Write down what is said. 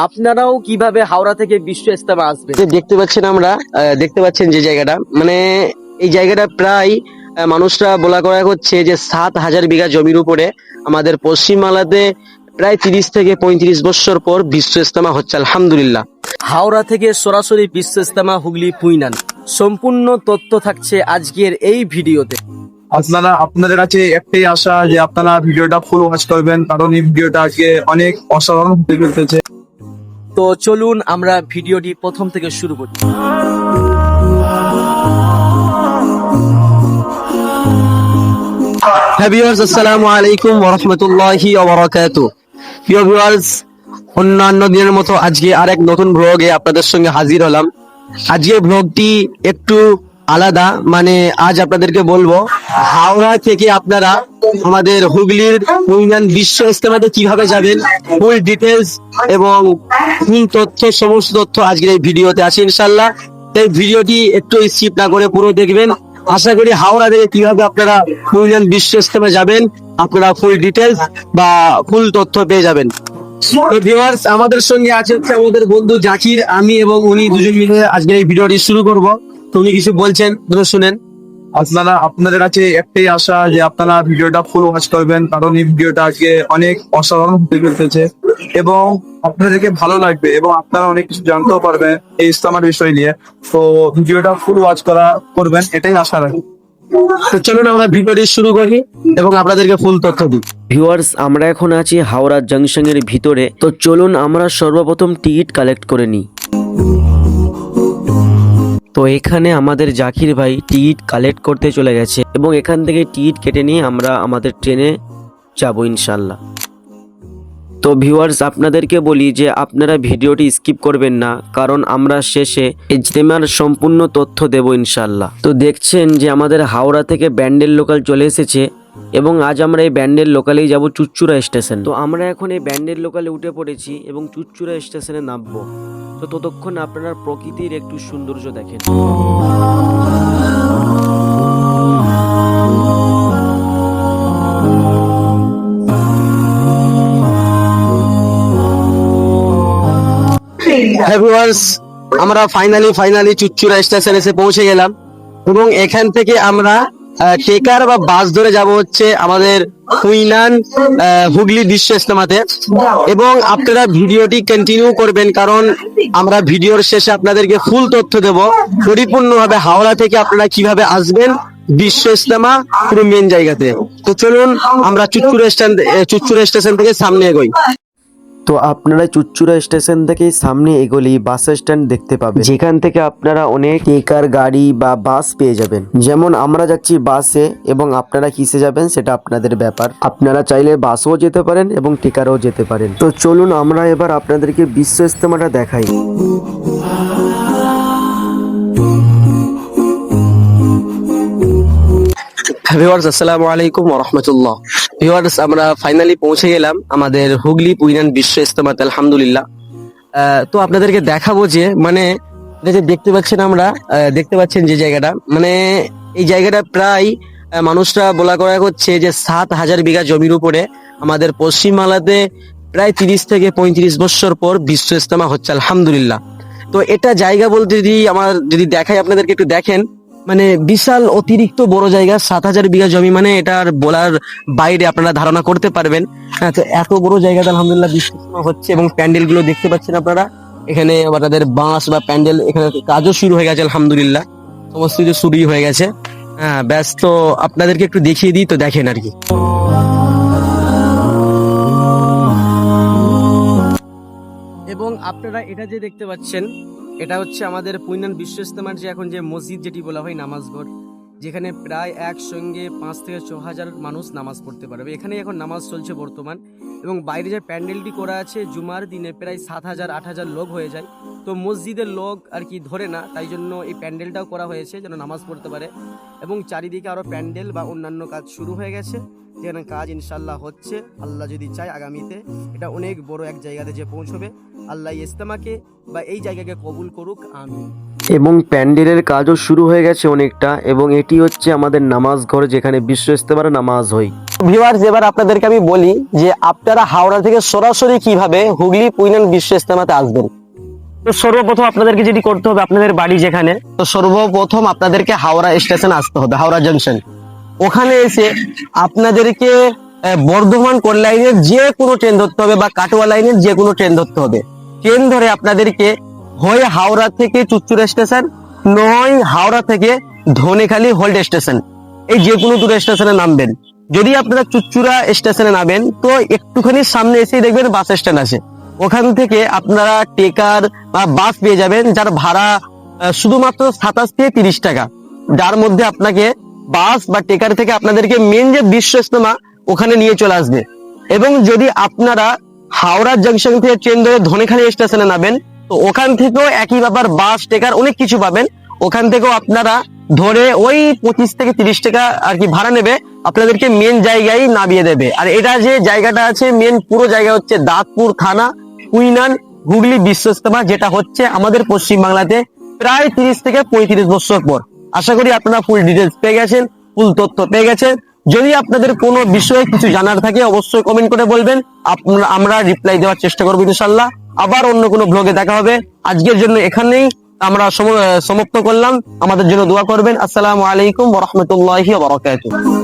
আপনারাও কীভাবে হাওড়া থেকে বিশ্ব ইস্তেমা আসবেন? যে দেখতে পাচ্ছেন আমরা আহ, দেখতে পাচ্ছেন যে জায়গাটা মানে এই জায়গাটা প্রায় মানুষরা বলা করা হচ্ছে যে সাত হাজার বিঘা জমির উপরে আমাদের পশ্চিমবাংলাতে প্রায় তিরিশ থেকে পঁয়ত্রিশ বছর পর বিশ্ব ইস্তেমা হচ্ছে আলহামদুলিল্লাহ। হাওড়া থেকে সরাসরি বিশ্ব ইস্তেমা হুগলি পুইনান। সম্পূর্ণ তথ্য থাকছে আজকের এই ভিডিওতে। আপনারা আপনাদের কাছে একটাই আশা যে আপনারা ভিডিওটা ফুল ওয়াচ করবেন কারণ এই ভিডিওটা আজকে অনেক অসাধারণ হতে চলতেছে তো চলুন আমরা ভিডিওটি প্রথম থেকে শুরু করি। হ্যাঁ ভিউয়ার্স, আসসালামু আলাইকুম ওরহমতুল্লাহি রাহমাতুল্লাহি প্রিয় অন্যান্য দিনের মতো আজকে আরেক নতুন ব্লগে আপনাদের সঙ্গে হাজির হলাম। আজকে ব্লগটি একটু আলাদা মানে আজ আপনাদেরকে বলব, হাওড়া থেকে আপনারা আমাদের হুগলির ইউনিয়ন বিশ্ব ইস্তেমাতে কীভাবে যাবেন ফুল ডিটেলস এবং ফুল তথ্য, সমস্ত তথ্য আজকের এই ভিডিওতে আছে ইনশাল্লাহ। এই ভিডিওটি একটু স্কিপ না করে পুরো দেখবেন। আশা করি হাওড়া থেকে কীভাবে আপনারা ইউনিয়ন বিশ্ব ইস্তেমা যাবেন, আপনারা ফুল ডিটেলস বা ফুল তথ্য পেয়ে যাবেন। আমাদের সঙ্গে আছে আমাদের বন্ধু জাকির, আমি এবং উনি দুজন মিলে আজকে এই ভিডিওটি শুরু করব। উনি কিছু বলছেন? দুটো শুনেন। আপনারা আপনাদের কাছে একটাই আশা যে আপনারা ভিডিওটা ফুল ওয়াচ করবেন কারণ এই ভিডিওটা আজকে অনেক অসাধারণ হতে চলতেছে এবং আপনাদেরকে ভালো লাগবে এবং আপনারা অনেক কিছু জানতেও পারবেন এই ইসলামের বিষয় নিয়ে। তো ভিডিওটা ফুল ওয়াচ করা করবেন এটাই আশা রাখি। তো চলুন আমরা ভিডিওটি শুরু করি এবং আপনাদেরকে ফুল তথ্য দিই। ভিউয়ার্স আমরা এখন আছি হাওড়া জাংশনের ভিতরে। তো চলুন আমরা সর্বপ্রথম টিকিট কালেক্ট করে নিই। তো এখানে আমাদের জাকির ভাই টিকিট কালেক্ট করতে চলে গেছে এবং এখান থেকে টিকিট কেটে নিয়ে আমরা আমাদের ট্রেনে যাব ইনশাল্লাহ তো ভিউয়ার্স, আপনাদেরকে বলি যে আপনারা ভিডিওটি স্কিপ করবেন না, কারণ আমরা শেষে ইজতেমার সম্পূর্ণ তথ্য দেব ইনশাল্লাহ তো দেখছেন যে আমাদের হাওড়া থেকে ব্যান্ডেল লোকাল চলে এসেছে এবং আজ আমরা এই ব্যান্ডের লোকালেই যাব চুচচুড়া স্টেশন তো আমরা এখন এই ব্যান্ডের লোকালে উঠে পড়েছি এবং চুচচুড়া স্টেশনে নামবো। তো ততক্ষণ আপনারা প্রকৃতির একটু সৌন্দর্য দেখেন। আমরা ফাইনালি ফাইনালি চুচুড়া স্টেশন এসে পৌঁছে গেলাম। এবং এখান থেকে আমরা টেকার বা বাস ধরে যাব হচ্ছে আমাদের কুইনান হুগলি বিশ্ব ইস্তেমাতে এবং আপনারা ভিডিওটি কন্টিনিউ করবেন, কারণ আমরা ভিডিওর শেষে আপনাদেরকে ফুল তথ্য দেব। পরিপূর্ণভাবে হাওড়া থেকে আপনারা কীভাবে আসবেন বিশ্ব ইস্তেমা পুরো মেন জায়গাতে। তো চলুন, আমরা চুচুড়া স্টেশন চুচুড়া স্টেশন থেকে সামনে এগোই। তো আপনারা চুচুরা স্টেশন থেকে সামনে এগুলি বাস স্ট্যান্ড দেখতে পাবেন। যেখান থেকে আপনারা অনেক টেকার, গাড়ি বা বাস পেয়ে যাবেন। যেমন আমরা যাচ্ছি বাসে এবং আপনারা কিসে যাবেন সেটা আপনাদের ব্যাপার। আপনারা চাইলে বাসও যেতে পারেন এবং টেকারও যেতে পারেন। তো চলুন আমরা এবার আপনাদেরকে বিশ্ব ইস্তেমাটা দেখাই। ভিউয়ার্স আসসালামু আলাইকুম রাহমাতুল্লাহ। ভিউয়ার্স আমরা ফাইনালি পৌঁছে গেলাম আমাদের হুগলি, পুইনান বিশ্ব ইস্তেমাতে আলহামদুলিল্লাহ। তো আপনাদেরকে দেখাবো যে মানে যে দেখতে পাচ্ছেন আমরা দেখতে পাচ্ছেন যে জায়গাটা মানে এই জায়গাটা প্রায় মানুষরা বলা করা হচ্ছে যে সাত হাজার বিঘা জমির উপরে আমাদের পশ্চিমবাংলাতে প্রায় তিরিশ থেকে পঁয়ত্রিশ বছর পর বিশ্ব ইস্তেমা হচ্ছে, আলহামদুলিল্লাহ। তো এটা জায়গা বলতে যদি আমার, যদি দেখাই, আপনাদেরকে একটু দেখেন। মানে বিশাল অতিরিক্ত বড় জায়গা, সাত হাজার বিঘা জমি মানে এটার বলার বাইরে আপনারা ধারণা করতে পারবেন। হ্যাঁ তো এত বড় জায়গাতে আলহামদুলিল্লাহ ইস্তেমা হচ্ছে এবং প্যান্ডেলগুলো দেখতে পাচ্ছেন আপনারা। এখানে আপনাদের বাঁশ বা প্যান্ডেল, এখানে কাজও শুরু হয়ে গেছে আলহামদুলিল্লাহ। সমস্ত কিছু শুরুই হয়ে গেছে। হ্যাঁ ব্যাস, তো আপনাদেরকে একটু দেখিয়ে দিই, তো দেখেন আর কি। এবং আপনারা এটা যে দেখতে পাচ্ছেন এটা হচ্ছে আমাদের পুইনান বিশ্ব ইস্তেমার যে এখন যে মসজিদ যেটি বলা হয় নামাজ ঘর, যেখানে প্রায় একসঙ্গে পাঁচ থেকে ছ হাজার মানুষ নামাজ পড়তে পারবে। এখানে এখন নামাজ চলছে বর্তমান এবং বাইরে যে প্যান্ডেলটি করা আছে, জুমার দিনে প্রায় সাত হাজার, আট হাজার লোক হয়ে যায়। তো মসজিদের লোক আর কি ধরে না, তাই জন্য এই প্যান্ডেলটাও করা হয়েছে যেন নামাজ পড়তে পারে। এবং চারিদিকে আরও প্যান্ডেল বা অন্যান্য কাজ শুরু হয়ে গেছে। যেখানে কাজ ইনশাল্লাহ হচ্ছে আল্লাহ যদি চায় আগামীতে এটা অনেক বড় এক জায়গাতে যে পৌঁছবে আল্লাহ ইস্তেমাকে বা এই জায়গাকে কবুল করুক আমি এবং প্যান্ডেলের কাজও শুরু হয়ে গেছে অনেকটা এবং এটি হচ্ছে আমাদের নামাজ ঘর যেখানে বিশ্ব ইস্তেমার নামাজ হয়। ভিউয়ার্স এবার আপনাদেরকে আমি বলি যে আপনারা হাওড়া থেকে সরাসরি কীভাবে হুগলি পুইনান বিশ্ব ইস্তেমাতে আসবেন? তো সর্বপ্রথম আপনাদেরকে যেটি করতে হবে আপনাদের বাড়ি যেখানে। তো সর্বপ্রথম আপনাদেরকে হাওড়া স্টেশন আসতে হবে হাওড়া জংশন ওখানে এসে আপনাদেরকে বর্ধমান কোল লাইনের যে কোনো ট্রেন ধরতে হবে বা কাটোয়া লাইনের যে কোনো ট্রেন ধরতে হবে। ট্রেন ধরে আপনাদেরকে হয় হাওড়া থেকে চুচুড়া স্টেশন নয় হাওড়া থেকে ধনেখালি হোল্ড স্টেশন এই যে কোনো দুটো স্টেশনে নামবেন। যদি আপনারা চুচুড়া স্টেশনে নামেন, তো একটুখানি সামনে এসেই দেখবেন বাস স্ট্যান্ড আছে। ওখান থেকে আপনারা টেকার বা বাস পেয়ে যাবেন, যার ভাড়া শুধুমাত্র সাতাশ থেকে তিরিশ টাকা। যার মধ্যে আপনাকে বাস বা টেকার থেকে আপনাদেরকে মেন যে বিশ্ব ইস্তেমা ওখানে নিয়ে চলে আসবে। এবং যদি আপনারা হাওড়া জংশন থেকে ট্রেন ধরে ধনেখালি স্টেশনে নামেন, তো ওখান থেকেও একই ব্যাপার বাস টেকার অনেক কিছু পাবেন। ওখান থেকেও আপনারা ধরে ওই পঁচিশ থেকে তিরিশ টাকা আর কি ভাড়া নেবে, আপনাদেরকে মেন জায়গায় নামিয়ে দেবে। আর এটা যে জায়গাটা আছে মেন পুরো জায়গা হচ্ছে দাঁতপুর থানা, কুইনান, হুগলি বিশ্ব ইস্তেমা যেটা হচ্ছে আমাদের পশ্চিম বাংলাতে প্রায় তিরিশ থেকে পঁয়ত্রিশ বছর পর। আশা করি আপনারা ফুল ডিটেলস পেয়ে গেছেন ফুল তথ্য পেয়ে গেছেন। যদি আপনাদের কোনো বিষয়ে কিছু জানার থাকে, অবশ্যই কমেন্ট করে বলবেন। আপনারা আমরা রিপ্লাই দেওয়ার চেষ্টা করব ইনশাল্লাহ আবার অন্য কোনো ব্লগে দেখা হবে। আজকের জন্য এখানেই। আমরা সমাপ্ত করলাম। আমাদের জন্য দোয়া করবেন। আসসালামু আলাইকুম রহমতুল্লাহ বারাকাতুহু।